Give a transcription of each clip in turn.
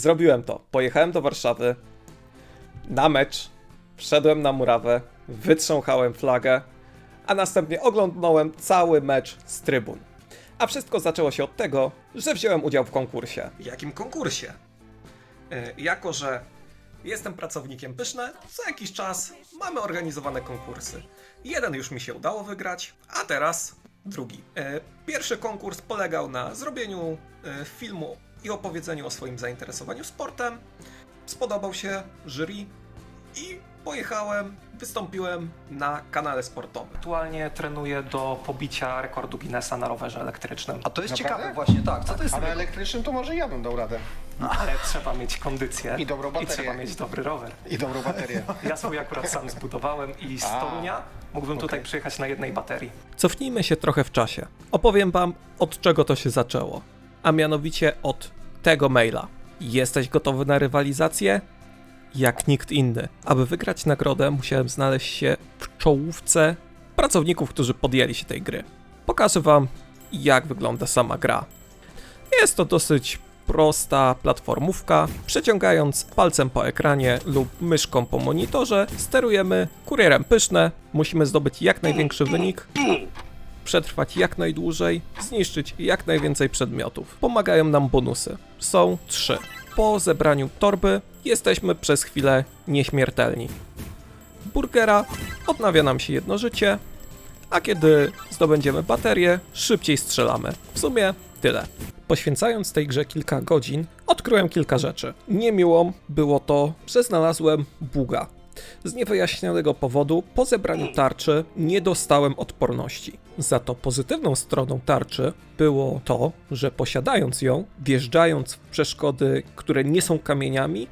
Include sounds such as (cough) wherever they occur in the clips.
zrobiłem to. Pojechałem do Warszawy na mecz, wszedłem na murawę, wytrząchałem flagę, a następnie oglądnąłem cały mecz z trybun. A wszystko zaczęło się od tego, że wziąłem udział w konkursie. Jakim konkursie? E, jako, że jestem pracownikiem Pyszne, co jakiś czas mamy organizowane konkursy. Jeden już mi się udało wygrać, a teraz drugi. E, Pierwszy konkurs polegał na zrobieniu e, filmu i opowiedzeniu o swoim zainteresowaniu sportem. Spodobał się jury i pojechałem, wystąpiłem na kanale sportowym. Aktualnie trenuję do pobicia rekordu Guinnessa na rowerze elektrycznym. A to jest Naprawdę? ciekawe właśnie, tak. Co to jest A na takiego? elektrycznym to może ja bym dał radę. Ale trzeba mieć kondycję I dobrą i baterię. trzeba mieć dobry rower. I dobrą baterię. (laughs) Ja swój akurat sam zbudowałem i z A, Torunia mógłbym tutaj przyjechać na jednej baterii. Cofnijmy się trochę w czasie. Opowiem wam, od czego to się zaczęło. A mianowicie od tego maila. Jesteś gotowy na rywalizację? Jak nikt inny. Aby wygrać nagrodę, musiałem znaleźć się w czołówce pracowników, którzy podjęli się tej gry. Pokażę wam, jak wygląda sama gra. Jest to dosyć prosta platformówka. Przeciągając palcem po ekranie lub myszką po monitorze, sterujemy kurierem pyszne. Musimy zdobyć jak największy wynik, przetrwać jak najdłużej, zniszczyć jak najwięcej przedmiotów. Pomagają nam bonusy. Są trzy. Po zebraniu torby jesteśmy przez chwilę nieśmiertelni. Burgera odnawia nam się jedno życie, a kiedy zdobędziemy baterię, szybciej strzelamy. W sumie tyle. Poświęcając tej grze kilka godzin, odkryłem kilka rzeczy. Niemiłą było to, że znalazłem buga. Z niewyjaśnionego powodu po zebraniu tarczy nie dostałem odporności. Za to pozytywną stroną tarczy było to, że posiadając ją, wjeżdżając w przeszkody, które nie są kamieniami,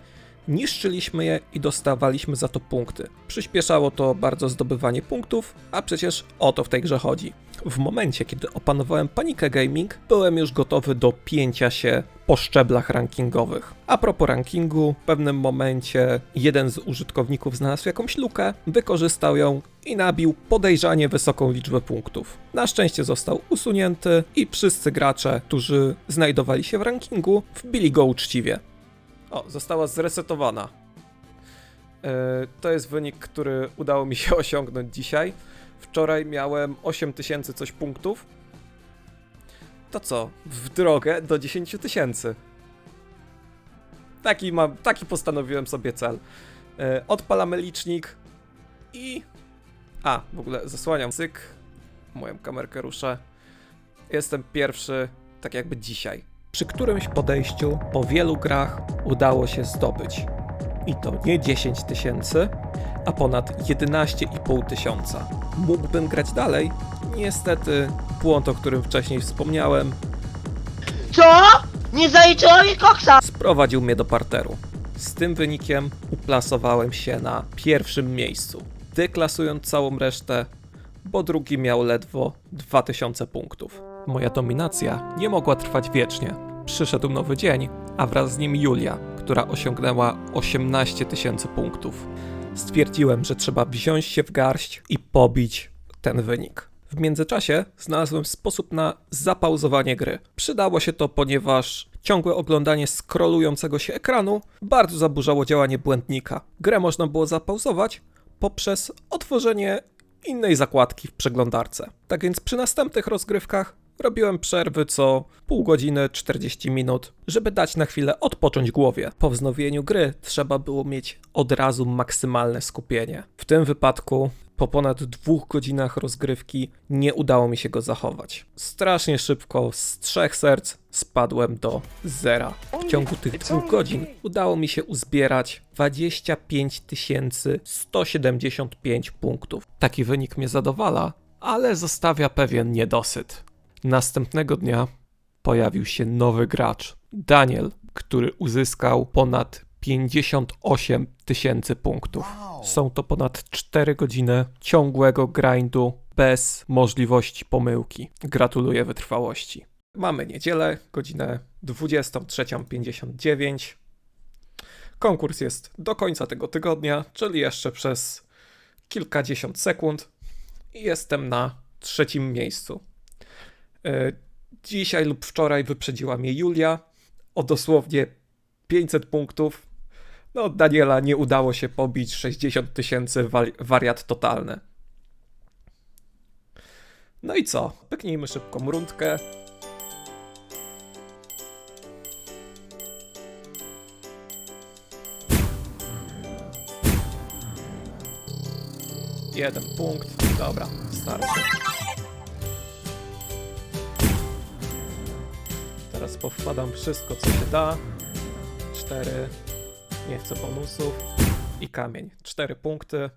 niszczyliśmy je i dostawaliśmy za to punkty. Przyspieszało to bardzo zdobywanie punktów, a przecież o to w tej grze chodzi. W momencie, kiedy opanowałem panikę gaming, byłem już gotowy do pięcia się po szczeblach rankingowych. A propos rankingu, w pewnym momencie jeden z użytkowników znalazł jakąś lukę, wykorzystał ją i nabił podejrzanie wysoką liczbę punktów. Na szczęście został usunięty i wszyscy gracze, którzy znajdowali się w rankingu, wbili go uczciwie. O, została zresetowana. Yy, to jest wynik, który udało mi się (laughs) osiągnąć dzisiaj. Wczoraj miałem 8000 coś punktów. To co? W drogę do 10 tysięcy. Taki, mam, taki postanowiłem sobie cel. Yy, odpalamy licznik i... A, w ogóle zasłaniam cyk. Moją kamerkę ruszę. Jestem pierwszy, tak jakby dzisiaj. Przy którymś podejściu po wielu grach udało się zdobyć. I to nie 10 tysięcy, a ponad 11,5 tysiąca. Mógłbym grać dalej. Niestety, błąd, o którym wcześniej wspomniałem, Co? Nie zaliczyło mi koksa! sprowadził mnie do parteru. Z tym wynikiem uplasowałem się na pierwszym miejscu, deklasując całą resztę, bo drugi miał ledwo 2000 punktów. Moja dominacja nie mogła trwać wiecznie. Przyszedł nowy dzień, a wraz z nim Julia, która osiągnęła 18 tysięcy punktów. Stwierdziłem, że trzeba wziąć się w garść i pobić ten wynik. W międzyczasie znalazłem sposób na zapauzowanie gry. Przydało się to, ponieważ ciągłe oglądanie scrollującego się ekranu bardzo zaburzało działanie błędnika. Grę można było zapauzować poprzez otworzenie innej zakładki w przeglądarce. Tak więc przy następnych rozgrywkach robiłem przerwy co pół godziny 40 minut, żeby dać na chwilę odpocząć głowie. Po wznowieniu gry trzeba było mieć od razu maksymalne skupienie. W tym wypadku po ponad dwóch godzinach rozgrywki nie udało mi się go zachować. Strasznie szybko z trzech serc spadłem do zera. W ciągu tych dwóch godzin udało mi się uzbierać 25 175 punktów. Taki wynik mnie zadowala, ale zostawia pewien niedosyt. Następnego dnia pojawił się nowy gracz, Daniel, który uzyskał ponad 58 tysięcy punktów. Są to ponad 4 godziny ciągłego grindu bez możliwości pomyłki. Gratuluję wytrwałości. Mamy niedzielę, godzinę 23.59. Konkurs jest do końca tego tygodnia, czyli jeszcze przez kilkadziesiąt sekund. I jestem na trzecim miejscu. E, Dzisiaj lub wczoraj wyprzedziła mnie Julia o dosłownie 500 punktów. No, Daniela nie udało się pobić 60 tysięcy wari- wariat totalny. No i co? Pyknijmy szybką rundkę. Jeden punkt. Dobra, starczy. Teraz powkładam wszystko, co się da. Cztery. Nie chcę bonusów. I kamień. Cztery punkty.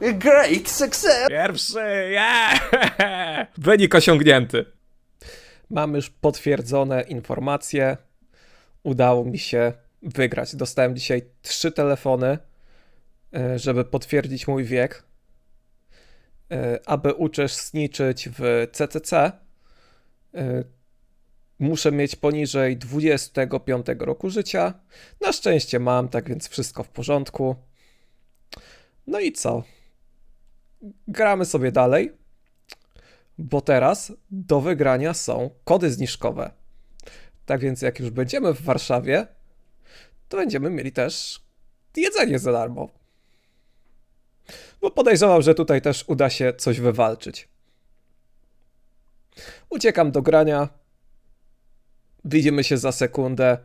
Great success! Pierwszy! Yeah! (laughs) Wynik osiągnięty. Mam już potwierdzone informacje. Udało mi się wygrać. Dostałem dzisiaj trzy telefony, e, żeby potwierdzić mój wiek. E, Aby uczestniczyć w CCC, e, muszę mieć poniżej 25 roku życia. Na szczęście mam, tak więc wszystko w porządku. No i co? gramy sobie dalej, bo teraz do wygrania są kody zniżkowe. Tak więc jak już będziemy w Warszawie, to będziemy mieli też jedzenie za darmo. Bo podejrzewam, że tutaj też uda się coś wywalczyć. Uciekam do grania. Widzimy się za sekundę.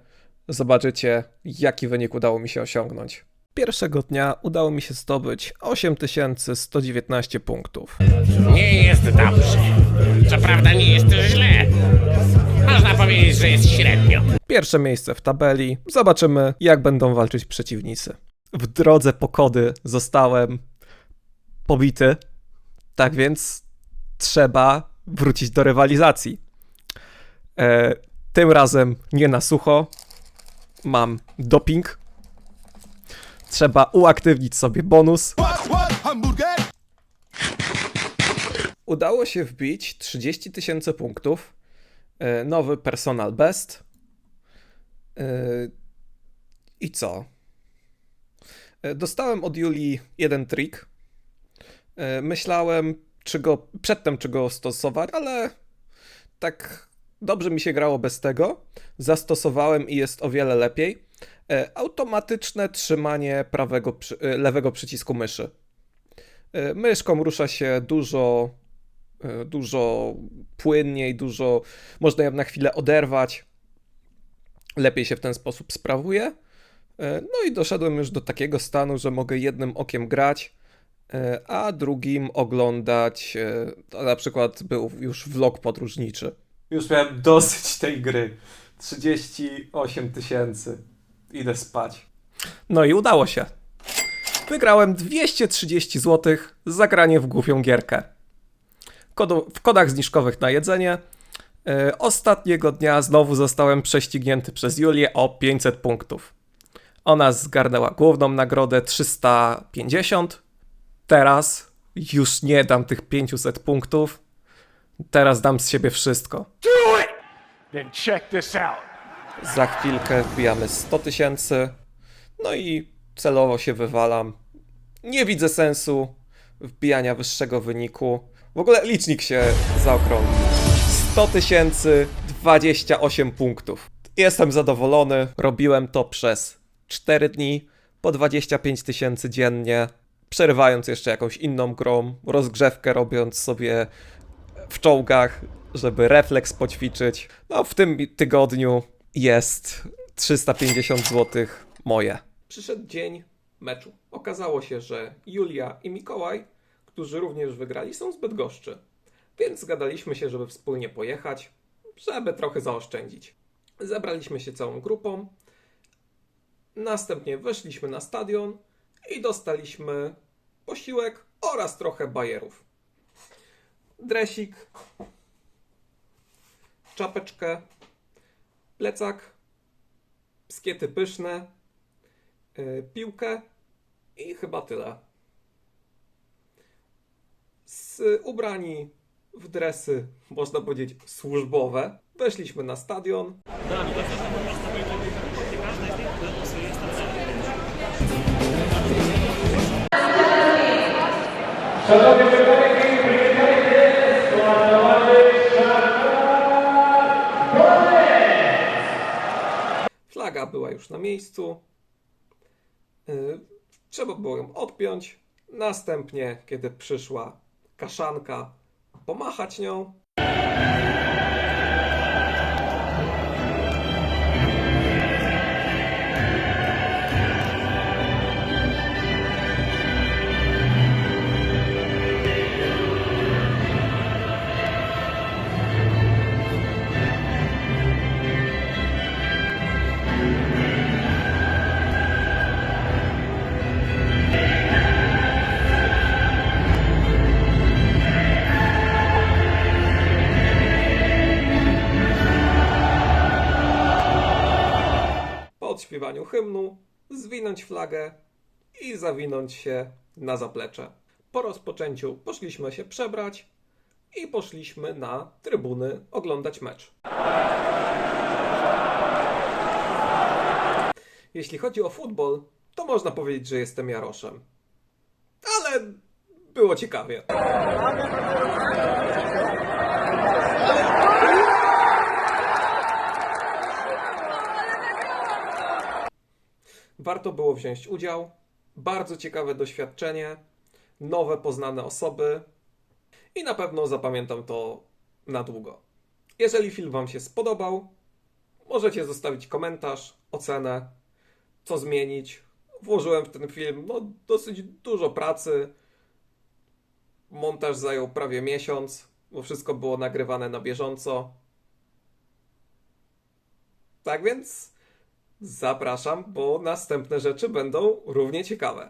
Zobaczycie, jaki wynik udało mi się osiągnąć. Pierwszego dnia udało mi się zdobyć 8119 punktów. Nie jest dobrze. Co prawda nie jest źle. Można powiedzieć, że jest średnio. Pierwsze miejsce w tabeli. Zobaczymy, jak będą walczyć przeciwnicy. W drodze po kody zostałem pobity. Tak więc trzeba wrócić do rywalizacji. E, tym razem nie na sucho. Mam doping. Trzeba uaktywnić sobie bonus. Udało się wbić 30 tysięcy punktów. E, Nowy personal best. Yy, I co? Yy, Dostałem od Julii jeden trik. Yy, Myślałem, czy go, przedtem, czy go stosować, ale tak dobrze mi się grało bez tego. Zastosowałem i jest o wiele lepiej. Yy, Automatyczne trzymanie prawego, yy, lewego przycisku myszy. Myszką rusza się dużo, dużo płynniej, dużo można ją na chwilę oderwać lepiej się w ten sposób sprawuje. E, No i doszedłem już do takiego stanu, że mogę jednym okiem grać, e, a drugim oglądać. e, To na przykład był już vlog podróżniczy. Już miałem dosyć tej gry. 38 tysięcy. Idę spać. No i udało się. Wygrałem 230 zł za granie w głupią gierkę. Kodu, w kodach zniżkowych na jedzenie E, Ostatniego dnia znowu zostałem prześcignięty przez Julię o 500 punktów. Ona zgarnęła główną nagrodę 350. Teraz już nie dam tych 500 punktów. Teraz dam z siebie wszystko. Then check this out. Za chwilkę wbijamy 100 tysięcy. No i celowo się wywalam. Nie widzę sensu wbijania wyższego wyniku. W ogóle licznik się zaokrąglił. 100 tysięcy, 28 punktów. Jestem zadowolony. Robiłem to przez 4 dni, po 25 tysięcy dziennie, przerywając jeszcze jakąś inną grą, rozgrzewkę robiąc sobie w czołgach, żeby refleks poćwiczyć. No, w tym tygodniu jest 350 zł moje. Przyszedł dzień meczu. Okazało się, że Julia i Mikołaj, którzy również wygrali, są zbyt goszczy. Więc zgadaliśmy się, żeby wspólnie pojechać, żeby trochę zaoszczędzić. Zebraliśmy się całą grupą. Następnie weszliśmy na stadion i dostaliśmy posiłek oraz trochę bajerów. Dresik, czapeczkę, plecak, skiety pyszne, yy, piłkę i chyba tyle. Z ubrani w dresy, można powiedzieć, służbowe, weszliśmy na stadion. Flaga była już na miejscu. Y, trzeba było ją odpiąć. Następnie, kiedy przyszła kaszanka, pomachać nią. Hymnu zwinąć flagę i zawinąć się na zaplecze. Po rozpoczęciu poszliśmy się przebrać i poszliśmy na trybuny oglądać mecz. Jeśli chodzi o futbol, to można powiedzieć, że jestem Jaroszem. Ale było ciekawie. Warto było wziąć udział. Bardzo ciekawe doświadczenie, nowe poznane osoby i na pewno zapamiętam to na długo. Jeżeli film Wam się spodobał, możecie zostawić komentarz, ocenę, co zmienić. Włożyłem w ten film no, dosyć dużo pracy. Montaż zajął prawie miesiąc, bo wszystko było nagrywane na bieżąco. Tak więc Zapraszam, bo następne rzeczy będą równie ciekawe.